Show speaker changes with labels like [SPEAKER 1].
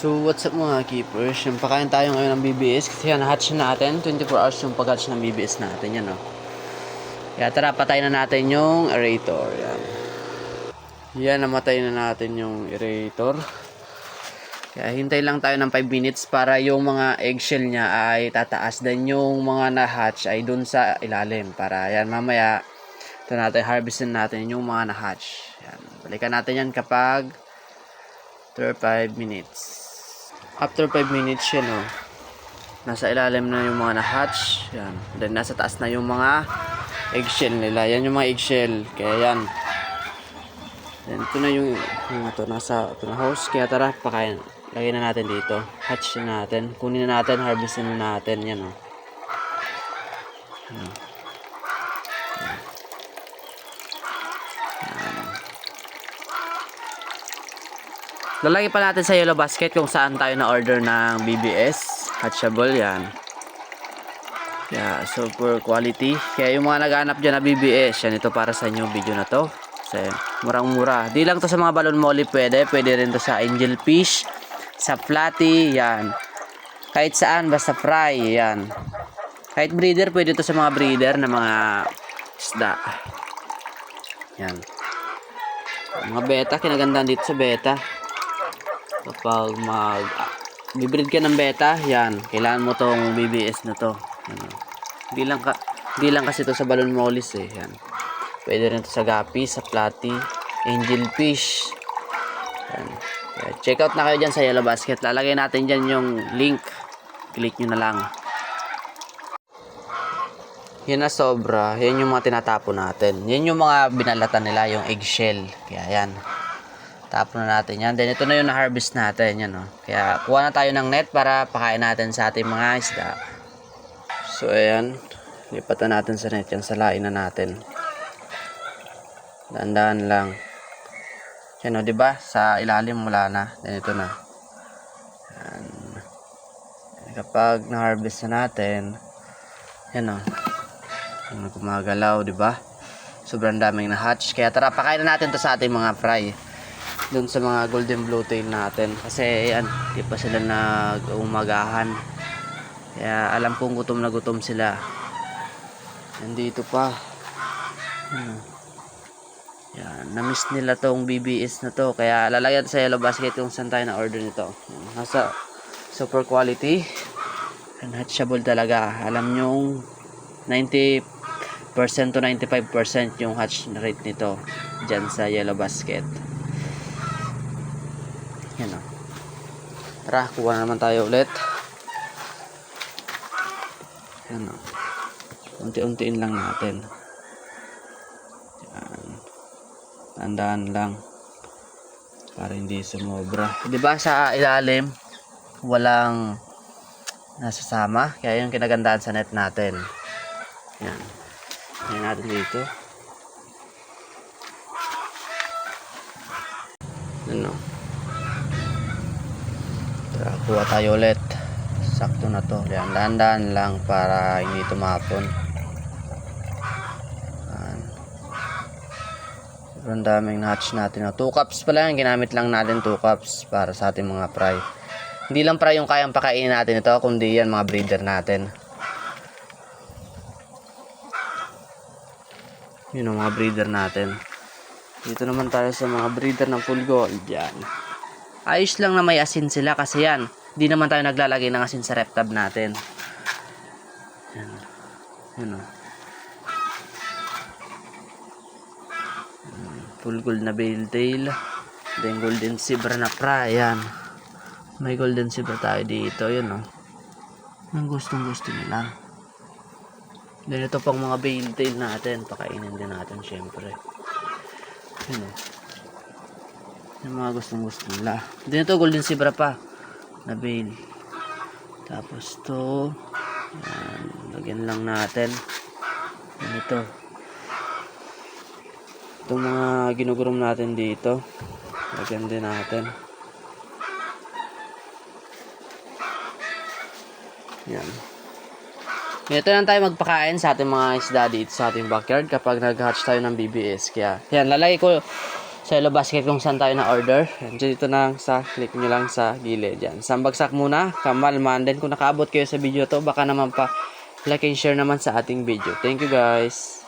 [SPEAKER 1] So, what's up mga keepers? Yung pakain tayo ngayon ng BBS kasi yan, hatch na natin. 24 hours yung pag-hatch ng BBS natin. Yan, oh. Kaya tara, patayin na natin yung aerator. Yan. Yan, namatay na natin yung aerator. Kaya hintay lang tayo ng 5 minutes para yung mga eggshell niya ay tataas. Then yung mga na-hatch ay dun sa ilalim. Para yan, mamaya, ito natin, harvestin natin yung mga na-hatch. Yan. Balikan natin yan kapag after 5 minutes. After 5 minutes yan oh. Nasa ilalim na yung mga na-hatch. Yan. Then nasa taas na yung mga eggshell nila. Yan yung mga eggshell. Kaya yan. Then ito na yung, yung ito, nasa ito na hose. Kaya tara, pakain. Lagay na natin dito. Hatch na natin. Kunin na natin, harvestin na natin. Yan oh. Yan. Lalagay pa natin sa yellow basket kung saan tayo na order ng BBS. Hatchable yan. Yeah, super quality. Kaya yung mga naghanap dyan na BBS, yan ito para sa inyo video na to. Kasi murang mura. Di lang to sa mga balon molly pwede. Pwede rin to sa angel fish, sa flatty, yan. Kahit saan, basta fry, yan. Kahit breeder, pwede to sa mga breeder na mga isda. Yan. Mga beta, kinagandaan dito sa beta kapag mag bibreed ka ng beta yan kailangan mo tong BBS na to. Ano. hindi lang ka hindi lang kasi to sa balon mollies eh yan. Pwede rin to sa gapi sa platy angel fish. Yan. Kaya check out na kayo dyan sa yellow basket. Lalagay natin dyan yung link. Click nyo na lang. Yan na sobra. Yan yung mga tinatapon natin. Yan yung mga binalatan nila yung eggshell. Kaya yan Tapon na natin yan. Then ito na yung na-harvest natin. Yan, oh. Kaya kuha na tayo ng net para pakain natin sa ating mga isda. So ayan. Lipat na natin sa net yan. Salain na natin. Dandaan lang. Yan o, di ba? Sa ilalim wala na. Then ito na. Yan. Kapag na-harvest na natin, yan o. Yung gumagalaw, di ba? Sobrang daming na-hatch. Kaya tara, pakain na natin to sa ating mga fry doon sa mga golden blue tail natin. Kasi yan di pa sila nag-umagahan. Kaya alam kong gutom na gutom sila. Nandito pa. Hmm. yan na-miss nila tong BBS na to. Kaya lalagyan sa yellow basket kung saan tayo na order nito nasa super quality and hatchable talaga. Alam nyong 90% to 95% yung hatch rate nito dyan sa yellow basket yan o. Tara, kuha na naman tayo ulit. Yan o. Unti-untiin lang natin. Yan. Tandaan lang. Para hindi sumobra. Ba sa ilalim, walang nasasama. Kaya yung kinagandaan sa net natin. Yan. Yan natin dito. Ano? Tara, kuha tayo ulit. Sakto na to. Yan, dahan-dahan lang para hindi tumapon. Sobrang daming hatch natin. 2 cups pala yan. Ginamit lang natin 2 cups para sa ating mga fry. Hindi lang fry yung kayang pakainin natin ito, kundi yan mga breeder natin. Yun ang mga breeder natin. Dito naman tayo sa mga breeder ng full gold. Yan. Ayos lang na may asin sila kasi yan. Hindi naman tayo naglalagay ng asin sa reptab natin. Yan. Yan o. Yan. Full gold na bale tail. Then golden zebra na pra. Yan. May golden zebra tayo dito. Yan o. Ang gustong gusto nila. Then ito pang mga bale tail natin. Pakainin din natin syempre. Yan o. Yung mga gustong gusto nila. Then ito golden zebra pa. Na bale. Tapos to. Yan. Lagyan lang natin. Yan ito. Itong mga ginugurom natin dito. Lagyan din natin. Yan. Ito lang tayo magpakain sa ating mga isda dito sa ating backyard kapag nag-hatch tayo ng BBS. Kaya, yan, lalagay ko sa yellow basket kung saan tayo na order. Yan, dito na sa click nyo lang sa gilid. Yan. Sambagsak muna, kamal man. Then kung nakaabot kayo sa video to, baka naman pa like and share naman sa ating video. Thank you guys.